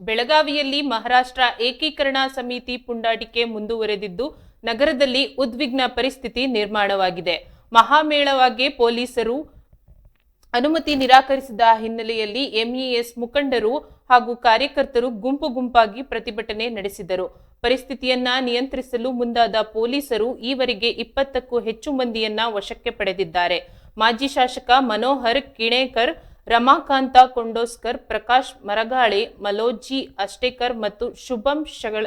ಬೆಳಗಾವಿಯಲ್ಲಿ ಮಹಾರಾಷ್ಟ್ರ ಏಕೀಕರಣ ಸಮಿತಿ ಪುಂಡಾಟಿಕೆ ಮುಂದುವರೆದಿದ್ದು, ನಗರದಲ್ಲಿ ಉದ್ವಿಗ್ನ ಪರಿಸ್ಥಿತಿ ನಿರ್ಮಾಣವಾಗಿದೆ. ಮಹಾಮೇಳವಾಗಿ ಪೊಲೀಸರು ಅನುಮತಿ ನಿರಾಕರಿಸಿದ ಹಿನ್ನೆಲೆಯಲ್ಲಿ ಎಂಇಎಸ್ ಮುಖಂಡರು ಹಾಗೂ ಕಾರ್ಯಕರ್ತರು ಗುಂಪು ಗುಂಪಾಗಿ ಪ್ರತಿಭಟನೆ ನಡೆಸಿದರು. ಪರಿಸ್ಥಿತಿಯನ್ನ ನಿಯಂತ್ರಿಸಲು ಮುಂದಾದ ಪೊಲೀಸರು ಈವರೆಗೆ ಇಪ್ಪತ್ತಕ್ಕೂ ಹೆಚ್ಚು ಮಂದಿಯನ್ನ ವಶಕ್ಕೆ ಪಡೆದಿದ್ದಾರೆ. ಮಾಜಿ ಶಾಸಕ ಮನೋಹರ್ ಕಿಣೇಕರ್ ರಮಾಕಾಂತ, ಕೊಂಡೋಸ್ಕರ್, ಪ್ರಕಾಶ್, ಮರಗಾಳೆ, ಮಲೋಜಿ, ಅಷ್ಟೇಕರ್ ಮತ್ತು ಶುಭಂ ಶಗಳ,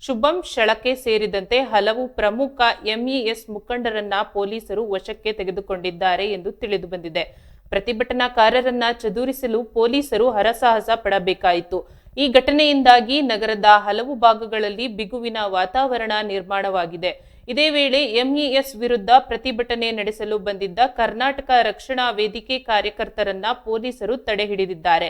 ಶುಭಂ ಶಳಕೆ ಸೇರಿದಂತೆ ಹಲವು ಪ್ರಮುಖ ಎಂಇಎಸ್ ಮುಖಂಡರನ್ನ ಪೊಲೀಸರು ವಶಕ್ಕೆ ತೆಗೆದುಕೊಂಡಿದ್ದಾರೆ ಎಂದು ತಿಳಿದು ಬಂದಿದೆ. ಪ್ರತಿಭಟನಾಕಾರರನ್ನ ಚದುರಿಸಲು ಪೊಲೀಸರು ಹರಸಾಹಸ ಪಡಬೇಕಾಯಿತು. ಈ ಘಟನೆಯಿಂದಾಗಿ ನಗರದ ಹಲವು ಭಾಗಗಳಲ್ಲಿ ಬಿಗುವಿನ ವಾತಾವರಣ ನಿರ್ಮಾಣವಾಗಿದೆ. ಇದೇ ವೇಳೆ ಎಂಇಎಸ್ ವಿರುದ್ಧ ಪ್ರತಿಭಟನೆ ನಡೆಸಲು ಬಂದಿದ್ದ ಕರ್ನಾಟಕ ರಕ್ಷಣಾ ವೇದಿಕೆ ಕಾರ್ಯಕರ್ತರನ್ನ ಪೊಲೀಸರು ತಡೆ ಹಿಡಿದಿದ್ದಾರೆ.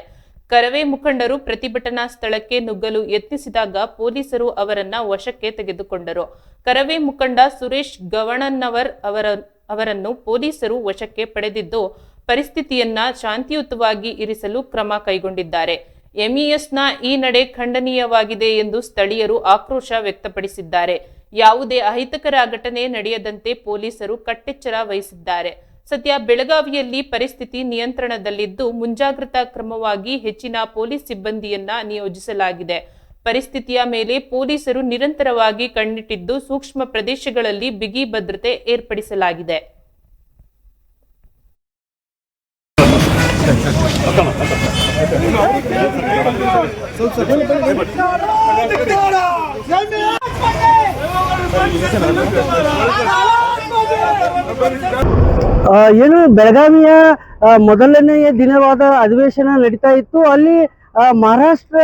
ಕರವೇ ಮುಖಂಡರು ಪ್ರತಿಭಟನಾ ಸ್ಥಳಕ್ಕೆ ನುಗ್ಗಲು ಯತ್ನಿಸಿದಾಗ ಪೊಲೀಸರು ಅವರನ್ನ ವಶಕ್ಕೆ ತೆಗೆದುಕೊಂಡರು. ಕರವೇ ಮುಖಂಡ ಸುರೇಶ್ ಗವಣನ್ನವರ್ ಅವರ, ಅವರನ್ನು ಪೊಲೀಸರು ವಶಕ್ಕೆ ಪಡೆದಿದ್ದು, ಪರಿಸ್ಥಿತಿಯನ್ನ ಶಾಂತಿಯುತವಾಗಿ ಇರಿಸಲು ಕ್ರಮ ಕೈಗೊಂಡಿದ್ದಾರೆ. ಎಂಇಎಸ್ನ ಈ ನಡೆ ಖಂಡನೀಯವಾಗಿದೆ ಎಂದು ಸ್ಥಳೀಯರು ಆಕ್ರೋಶ ವ್ಯಕ್ತಪಡಿಸಿದ್ದಾರೆ. ಯಾವುದೇ ಅಹಿತಕರ ಘಟನೆ ನಡೆಯದಂತೆ ಪೊಲೀಸರು ಕಟ್ಟೆಚ್ಚರ ವಹಿಸಿದ್ದಾರೆ. ಸದ್ಯ ಬೆಳಗಾವಿಯಲ್ಲಿ ಪರಿಸ್ಥಿತಿ ನಿಯಂತ್ರಣದಲ್ಲಿದ್ದು ಮುಂಜಾಗ್ರತಾ ಕ್ರಮವಾಗಿ ಹೆಚ್ಚಿನ ಪೊಲೀಸ್ ಸಿಬ್ಬಂದಿಯನ್ನ ನಿಯೋಜಿಸಲಾಗಿದೆ. ಪರಿಸ್ಥಿತಿಯ ಮೇಲೆ ಪೊಲೀಸರು ನಿರಂತರವಾಗಿ ಕಣ್ಣಿಟ್ಟಿದ್ದು ಸೂಕ್ಷ್ಮ ಪ್ರದೇಶಗಳಲ್ಲಿ ಬಿಗಿ ಭದ್ರತೆ ಏರ್ಪಡಿಸಲಾಗಿದೆ. ಏನು ಬೆಳಗಾವಿಯ ಮೊದಲನೆಯ ದಿನವಾದ ಅಧಿವೇಶನ ನಡೀತಾ ಇತ್ತು. ಅಲ್ಲಿ ಮಹಾರಾಷ್ಟ್ರ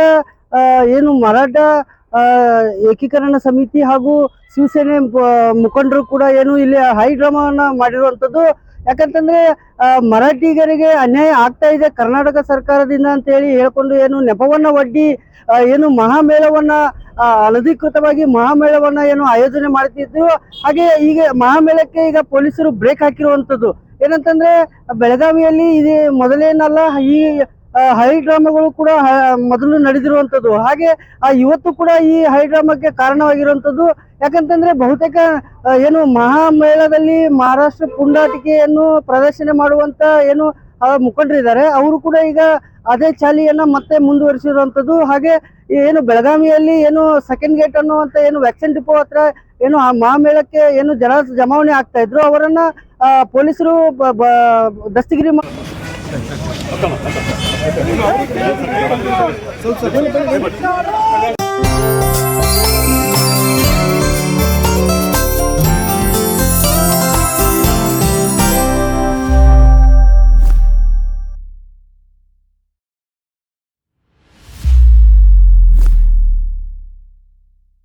ಏನು ಮರಾಠ ಏಕೀಕರಣ ಸಮಿತಿ ಹಾಗೂ ಶಿವಸೇನೆ ಮುಖಂಡರು ಕೂಡ ಏನು ಇಲ್ಲಿ ಹೈ ಡ್ರಾಮಾವನ್ನ ಮಾಡಿರುವಂಥದ್ದು. ಯಾಕಂತಂದ್ರೆ ಮರಾಠಿಗರಿಗೆ ಅನ್ಯಾಯ ಆಗ್ತಾ ಇದೆ ಕರ್ನಾಟಕ ಸರ್ಕಾರದಿಂದ ಅಂತ ಹೇಳಿ ಹೇಳ್ಕೊಂಡು ಏನು ನೆಪವನ್ನ ಒಡ್ಡಿ ಏನು ಮಹಾಮೇಳವನ್ನ ಅನಧಿಕೃತವಾಗಿ ಮಹಾಮೇಳವನ್ನ ಏನು ಆಯೋಜನೆ ಮಾಡ್ತಿದ್ರು. ಹಾಗೆ ಈಗ ಮಹಾಮೇಳಕ್ಕೆ ಈಗ ಪೊಲೀಸರು ಬ್ರೇಕ್ ಹಾಕಿರುವಂತದ್ದು ಏನಂತಂದ್ರೆ, ಬೆಳಗಾವಿಯಲ್ಲಿ ಇದೇ ಮೊದಲೇನಲ್ಲ, ಈ ಆ, ಹೈ ಡ್ರಾಮಾಗಳು ಕೂಡ ಮೊದಲು ನಡೆದಿರುವಂಥದ್ದು. ಹಾಗೆ ಆ, ಇವತ್ತು ಕೂಡ ಈ ಹೈ ಡ್ರಾಮಾಕ್ಕೆ ಕಾರಣವಾಗಿರುವಂಥದ್ದು. ಯಾಕಂತಂದ್ರೆ ಬಹುತೇಕ ಏನು ಮಹಾಮೇಳದಲ್ಲಿ ಮಹಾರಾಷ್ಟ್ರ ಪುಂಡಾಟಿಕೆಯನ್ನು ಪ್ರದರ್ಶನ ಮಾಡುವಂತ ಏನು ಮುಖಂಡರಿದ್ದಾರೆ ಅವರು ಕೂಡ ಈಗ ಅದೇ ಚಾಲಿಯನ್ನ ಮತ್ತೆ ಮುಂದುವರಿಸಿರುವಂತದ್ದು ಹಾಗೆ ಏನು ಬೆಳಗಾವಿಯಲ್ಲಿ ಏನು ಸೆಕೆಂಡ್ ಗೇಟ್ ಅನ್ನುವಂತ ಏನು ವ್ಯಾಕ್ಸಿನ್ ಡಿಪೋ ಹತ್ರ ಏನು ಆ ಮಹಾಮೇಳಕ್ಕೆ ಏನು ಜನ ಜಮಾವಣೆ ಆಗ್ತಾ ಇದ್ರು. ಅವರನ್ನ ಪೊಲೀಸರು ಬ- 頭頭頭